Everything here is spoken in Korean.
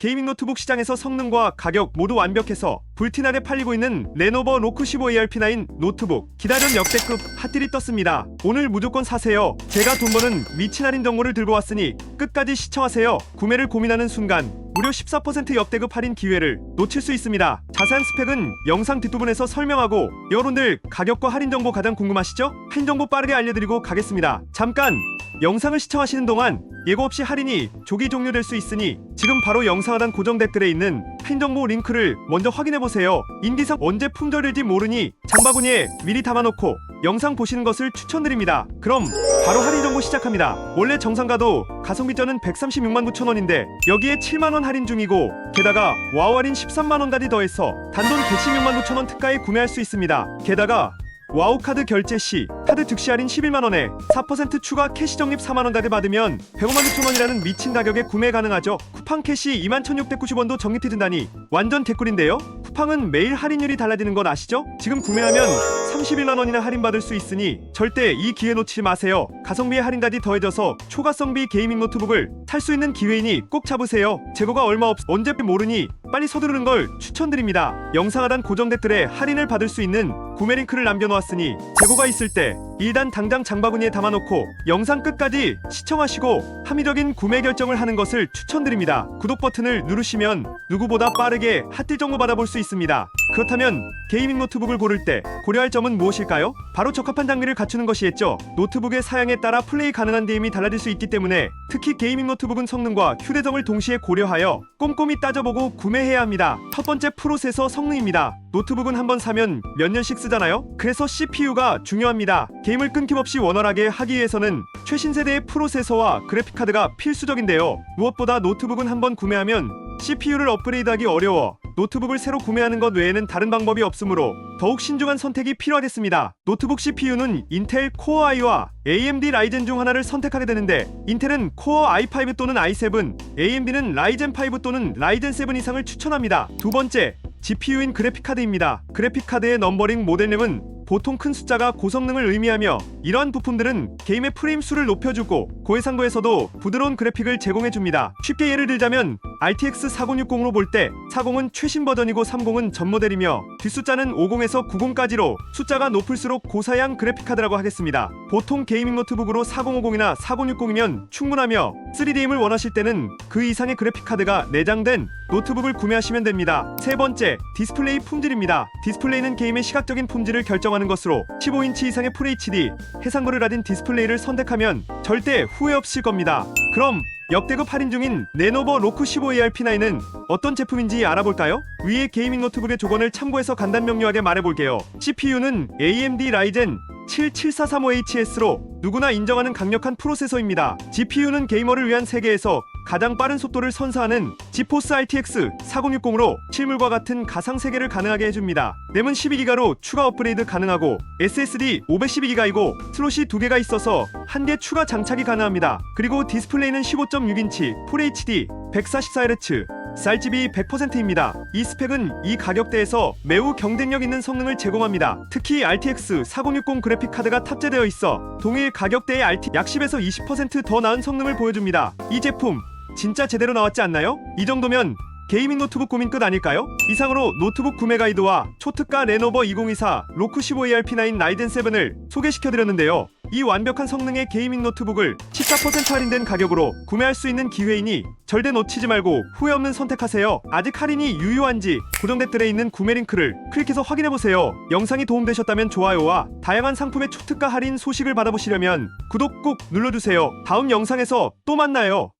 게이밍 노트북 시장에서 성능과 가격 모두 완벽해서 불티나게 팔리고 있는 레노버 로크 15ARP9 노트북 기다린 역대급 핫딜이 떴습니다. 오늘 무조건 사세요. 제가 돈 버는 미친 할인 정보를 들고 왔으니 끝까지 시청하세요. 구매를 고민하는 순간 무려 14% 역대급 할인 기회를 놓칠 수 있습니다. 자세한 스펙은 영상 뒷부분에서 설명하고 여러분들 가격과 할인 정보 가장 궁금하시죠? 할인 정보 빠르게 알려드리고 가겠습니다. 잠깐 영상을 시청하시는 동안 예고 없이 할인이 조기 종료될 수 있으니 지금 바로 영상 하단 고정 댓글에 있는 할인 정보 링크를 먼저 확인해 보세요. 인디상 언제 품절될지 모르니 장바구니에 미리 담아놓고 영상 보시는 것을 추천드립니다. 그럼 바로 할인 정보 시작합니다. 원래 정상가도 가성비 전은 136만 9천 원인데 여기에 7만 원 할인 중이고 게다가 와우 할인 13만 원까지 더해서 단돈 116만 9천 원 특가에 구매할 수 있습니다. 게다가 와우 카드 결제 시 카드 득시 할인 11만 원에 4% 추가 캐시 적립 4만 원까지 받으면 105만 6천 원이라는 미친 가격에 구매 가능하죠. 쿠팡 캐시 2만 1,690원도 적립해 준다니 완전 개꿀인데요. 쿠팡은 매일 할인율이 달라지는 건 아시죠? 지금 구매하면 31만 원이나 할인 받을 수 있으니 절대 이 기회 놓치지 마세요. 가성비의 할인까지 더해져서 초가성비 게이밍 노트북을 살수 있는 기회이니 꼭 잡으세요. 재고가 얼마 없 언제 모르니 빨리 서두르는 걸 추천드립니다. 영상 하단 고정 댓글에 할인을 받을 수 있는 구매 링크를 남겨놓았으니 재고가 있을 때 일단 당장 장바구니에 담아놓고 영상 끝까지 시청하시고 합리적인 구매 결정을 하는 것을 추천드립니다. 구독 버튼을 누르시면 누구보다 빠르게 핫딜 정보 받아볼 수 있습니다. 그렇다면 게이밍 노트북을 고를 때 고려할 점은 무엇일까요? 바로 적합한 장비를 갖추는 것이겠죠. 노트북의 사양에 따라 플레이 가능한 게임이 달라질 수 있기 때문에 특히 게이밍 노트북은 성능과 휴대성을 동시에 고려하여 꼼꼼히 따져보고 구매해야 합니다. 첫 번째 프로세서 성능입니다. 노트북은 한번 사면 몇 년씩 쓰잖아요? 그래서 CPU가 중요합니다. 게임을 끊김없이 원활하게 하기 위해서는 최신 세대의 프로세서와 그래픽카드가 필수적인데요. 무엇보다 노트북은 한번 구매하면 CPU를 업그레이드하기 어려워 노트북을 새로 구매하는 것 외에는 다른 방법이 없으므로 더욱 신중한 선택이 필요하겠습니다. 노트북 CPU는 인텔 코어 i와 AMD 라이젠 중 하나를 선택하게 되는데 인텔은 코어 i5 또는 i7, AMD는 라이젠 5 또는 라이젠 7 이상을 추천합니다. 두 번째, GPU인 그래픽카드입니다. 그래픽카드의 넘버링 모델명은 보통 큰 숫자가 고성능을 의미하며 이러한 부품들은 게임의 프레임 수를 높여주고 고해상도에서도 부드러운 그래픽을 제공해줍니다. 쉽게 예를 들자면 RTX 4060으로 볼 때 40은 최신 버전이고 30은 전 모델이며 뒷숫자는 50에서 90까지로 숫자가 높을수록 고사양 그래픽카드라고 하겠습니다. 보통 게이밍 노트북으로 4050이나 4060이면 충분하며 3D임을 원하실 때는 그 이상의 그래픽카드가 내장된 노트북을 구매하시면 됩니다. 세 번째, 디스플레이 품질입니다. 디스플레이는 게임의 시각적인 품질을 결정하는 것으로 15인치 이상의 FHD, 해상도를 가진 디스플레이를 선택하면 절대 후회 없을 겁니다. 그럼 역대급 할인 중인 레노버 로크 15ARP9은 어떤 제품인지 알아볼까요? 위에 게이밍 노트북의 조건을 참고해서 간단 명료하게 말해볼게요. CPU는 AMD 라이젠 77435HS로 누구나 인정하는 강력한 프로세서입니다. GPU는 게이머를 위한 세계에서 가장 빠른 속도를 선사하는 지포스 RTX 4060으로 실물과 같은 가상 세계를 가능하게 해줍니다. 램은 12기가로 추가 업그레이드 가능하고 SSD 512기가이고 슬롯이 2개가 있어서 한 개 추가 장착이 가능합니다. 그리고 디스플레이는 15.6인치 FHD 144Hz 쌀집이 100%입니다. 이 스펙은 이 가격대에서 매우 경쟁력 있는 성능을 제공합니다. 특히 RTX 4060 그래픽 카드가 탑재되어 있어 동일 가격대의 RT 약 10에서 20%더 나은 성능을 보여줍니다. 이 제품 진짜 제대로 나왔지 않나요? 이 정도면 게이밍 노트북 고민 끝 아닐까요? 이상으로 노트북 구매 가이드와 초특가 레노버 2024 로크 15ARP9 라이젠 7을 소개시켜드렸는데요. 이 완벽한 성능의 게이밍 노트북을 14% 할인된 가격으로 구매할 수 있는 기회이니 절대 놓치지 말고 후회 없는 선택하세요. 아직 할인이 유효한지 고정 댓글에 있는 구매 링크를 클릭해서 확인해보세요. 영상이 도움되셨다면 좋아요와 다양한 상품의 초특가 할인 소식을 받아보시려면 구독 꼭 눌러주세요. 다음 영상에서 또 만나요.